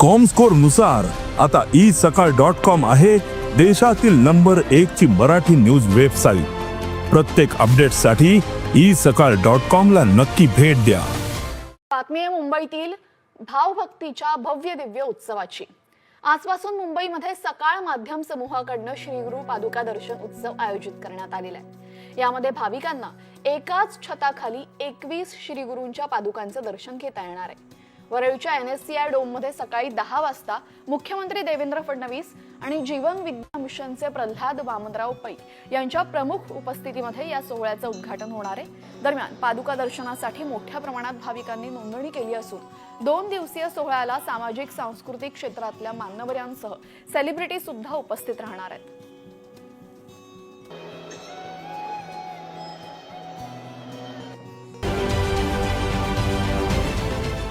कॉमस्कोरनुसार आता ई सकाळ dot com आहे देशातील नंबर एक ची मराठी न्यूज वेबसाईट प्रत्येक अपडेटसाठी ई सकाळ डॉट कॉम ला नक्की भेट द्या. बातमी आहे मुंबईतील भावभक्तीच्या भव्य दिव्य उत्सवाची. आजपासून मुंबईमध्ये सकाळ माध्यम समूहाकडनं श्रीगुरु पादुका दर्शन उत्सव आयोजित करण्यात आलेला आहे. यामध्ये भाविकांना एकाच छताखाली एकवीस श्रीगुरूंच्या पादुकांचं दर्शन घेता येणार आहे. वरळीच्या एन एस सी आय डोममध्ये सकाळी दहा वाजता मुख्यमंत्री देवेंद्र फडणवीस आणि जीवन विद्या मिशनचे प्रल्हाद वामनराव पै यांच्या प्रमुख उपस्थितीमध्ये या सोहळ्याचं उद्घाटन होणार आहे. दरम्यान पादुका दर्शनासाठी मोठ्या प्रमाणात भाविकांनी नोंदणी केली असून दोन दिवसीय सोहळ्याला सामाजिक सांस्कृतिक क्षेत्रातल्या मान्यवरांसह सेलिब्रिटी सुद्धा उपस्थित राहणार आहेत.